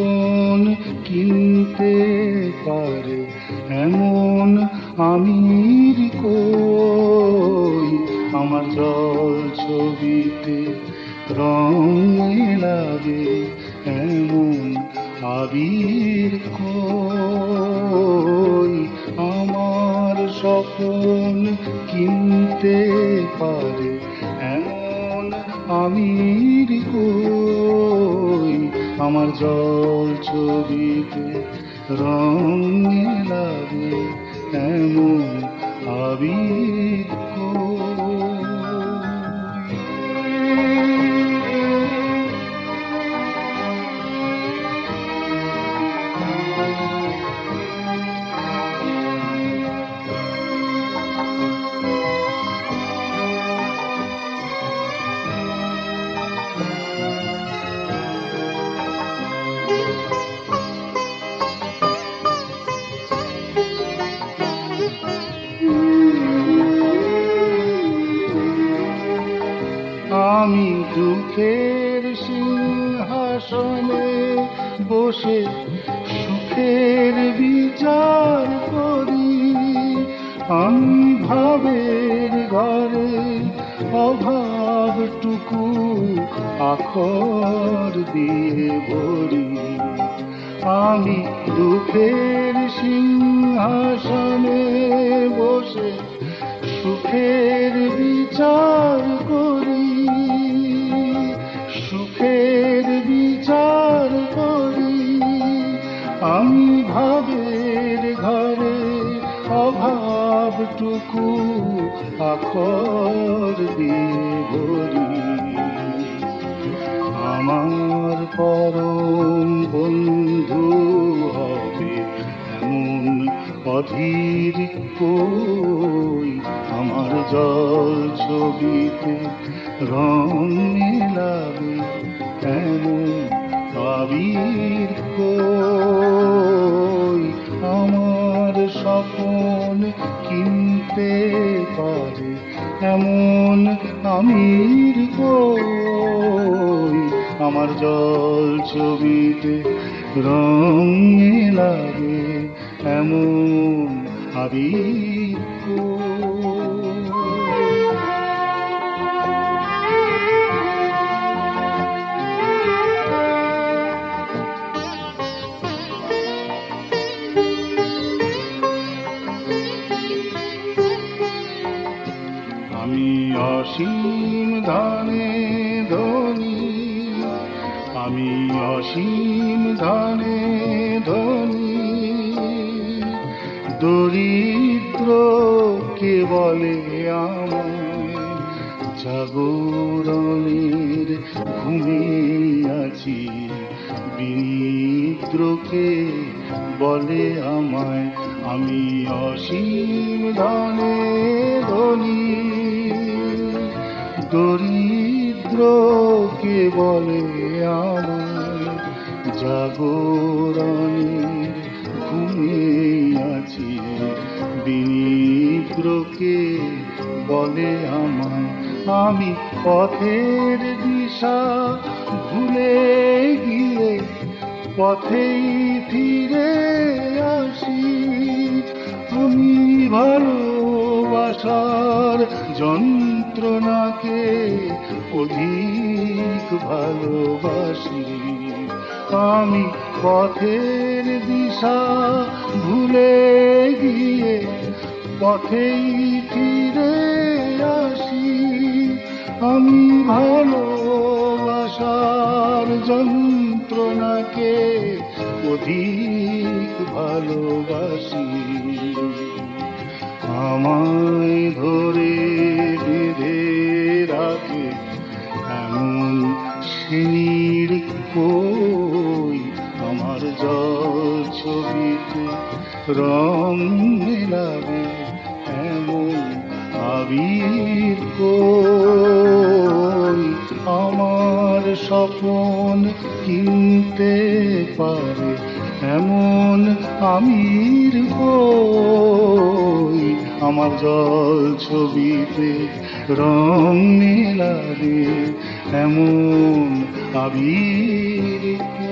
স্বপন কিনতে পারে, এমন আমির কই? আমার জল ছবিতে রং মেলাবে, এমন আবির কই? আমার স্বপন কিনতে পারে, এমন আমির কই আমার জল ছবিতে রং লাগে এমন আবির। আমি দুঃখের সিংহাসনে বসে সুখের বিচার করি। আমি ভাবের ঘরে অভাবটুকু আখর দিয়ে ভরি। আমি দুঃখের সিংহাসনে আমি ভাবের ঘরে অভাবটুকু আখর দিয়ে ভরি আমার পরম বন্ধু হবে এমন অধীর কই? আমার জল ছবিতে রং মেলাবে এমন কই? আমার স্বপন কিনতে পারে এমন আমির আমার জল ছবিতে রং লাগে এমন আবির অসীম ধনে ধনী, আমি অসীম ধনে ধনী। দরিদ্র কে বলে আমায়? জাগরণের ঘুমে আছি। বিনিদ্রকে বলে আমায়? আমি অসীম ধনে ধনী। দরিদ্র কে বলে আমায় জাগরণের ঘুমে আছি। বিনিদ্রকে বলে আমায় আমি পথের দিশা ভুলে গিয়ে পথেই ফিরে আসি। তুমি ভালোবাসার যন্ত্রণাকে অধিক ভালোবাসি। আমি পথের দিশা ভুলে গিয়ে পথেই ফিরে আসি। আমি ভালোবাসার যন্ত্রণাকে অধিক ভালোবাসি। আমায় ধরে বেঁধে রাখে এমন সিনির কই আমার জল ছবিতে রং মেলাবে এমন আবির কই আমার স্বপন কিনতে পারে এমন আমির কই আমার জল ছবিতে রং মেলাবে এমন আবির